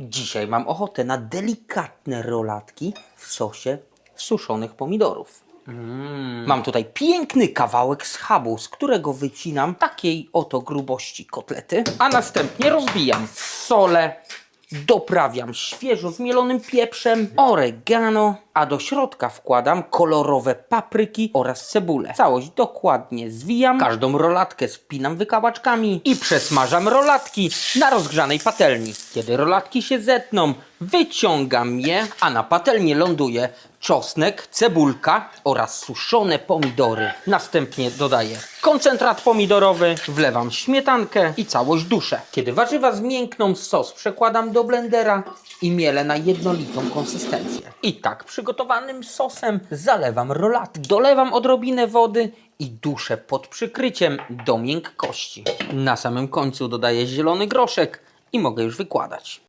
Dzisiaj mam ochotę na delikatne rolatki w sosie suszonych pomidorów. Mam tutaj piękny kawałek schabu, z którego wycinam takiej oto grubości kotlety, a następnie rozbijam w sole, doprawiam świeżo zmielonym pieprzem, oregano, a do środka wkładam kolorowe papryki oraz cebulę. Całość dokładnie zwijam, każdą rolatkę spinam wykałaczkami i przesmażam rolatki na rozgrzanej patelni. Kiedy rolatki się zetną, wyciągam je, a na patelni ląduje czosnek, cebulka oraz suszone pomidory. Następnie dodaję koncentrat pomidorowy, wlewam śmietankę i całość duszę. Kiedy warzywa zmiękną, sos przekładam do blendera i mielę na jednolitą konsystencję. I tak przygotowanym sosem zalewam rolat, dolewam odrobinę wody i duszę pod przykryciem do miękkości. Na samym końcu dodaję zielony groszek i mogę już wykładać.